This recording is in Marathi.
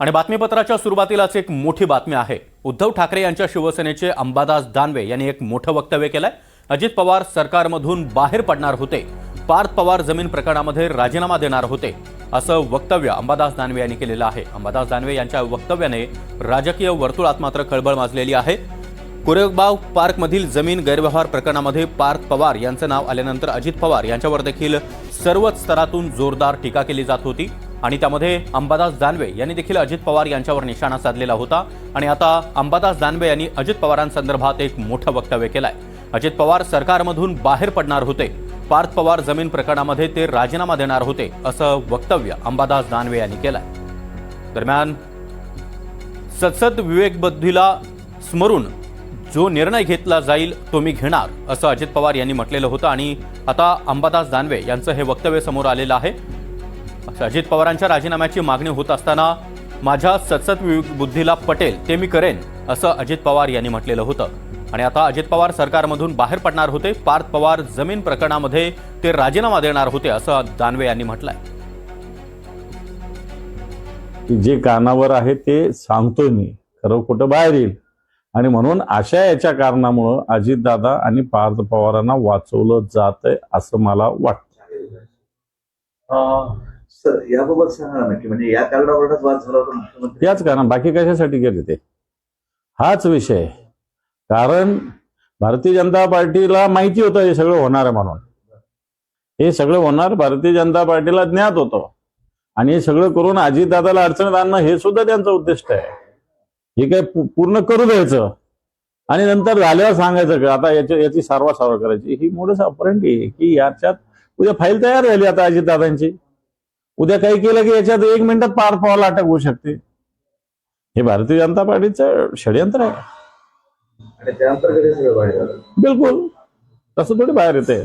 आणि बातमीपत्राच्या सुरुवातीलाच एक मोठी बातमी आहे. उद्धव ठाकरे यांच्या शिवसेनेचे अंबादास दानवे यांनी एक मोठं वक्तव्य केलंय. अजित पवार सरकारमधून बाहेर पडणार होते. पार्थ पवार जमीन प्रकरणामध्ये राजीनामा देणार होते. असं वक्तव्य अंबादास दानवे यांनी केलेलं आहे. अंबादास दानवे यांच्या वक्तव्याने राजकीय वर्तुळात मात्र खळबळ माजलेली आहे. कोरेगाव पार्कमधील जमीन गैरव्यवहार प्रकरणामध्ये पार्थ पवार यांचं नाव आल्यानंतर अजित पवार यांच्यावर देखील सर्वच स्तरातून जोरदार टीका केली जात होती. आणि त्यामध्ये अंबादास दानवे यांनी देखील अजित पवार यांच्यावर निशाणा साधलेला होता. आणि आता अंबादास दानवे यांनी अजित पवारांसंदर्भात एक मोठं वक्तव्य केलंय. अजित पवार सरकारमधून बाहेर पडणार होते. पार्थ पवार जमीन प्रकरणामध्ये ते राजीनामा देणार होते असं वक्तव्य अंबादास दानवे यांनी केलंय. दरम्यान सतसद विवेकबुद्धीला स्मरून जो निर्णय घेतला जाईल तो मी घेणार असं अजित पवार यांनी म्हटलेलं होतं. आणि आता अंबादास दानवे यांचं हे वक्तव्य समोर आलेलं आहे. अजित पवारांच्या राजीनाम्याची मागणी होत असताना माझ्या सदसद बुद्धीला पटेल ते मी करेन असं अजित पवार यांनी म्हटलेलं होतं. आणि आता अजित पवार सरकारमधून बाहेर पडणार होते पार्थ पवार जमीन प्रकरणामध्ये ते राजीनामा देणार होते असं दानवे यांनी म्हटलंय. की जे कानावर आहे ते सांगतोय मी खरं कुठं बाहेर येईल. आणि म्हणून अशा याच्या कारणामुळं अजितदादा आणि पार्थ पवारांना वाचवलं जात आहे असं मला वाटतं अं, सर याबाबत सांगा ना की म्हणजे या कारणावरूनच वाद झाला होता मुख्यमंत्री? त्याच कारण बाकी कशासाठी गेले ते? हाच विषय. कारण भारतीय जनता पार्टीला माहिती होतं हे सगळं होणार म्हणून. हे सगळं होणार भारतीय जनता पार्टीला ज्ञात होतं. आणि हे सगळं करून अजितदादाला अडचणीत आणणं हे सुद्धा त्यांचं उद्दिष्ट आहे. हे काय पूर्ण करू द्यायचं. आणि नंतर झाल्यावर सांगायचं का आता याची याची सारवा सारवा करायची. ही मोडस अपरंट आहे की याच्यात उद्या फाईल तयार झाली आता अजितदादांची. उद्या काही केलं की याच्यात एक मिनिटात पार पावाला अटक होऊ शकते. हे भारतीय जनता पार्टीचं षडयंत्र आहे. बिलकुल. तसं थोडी बाहेर येते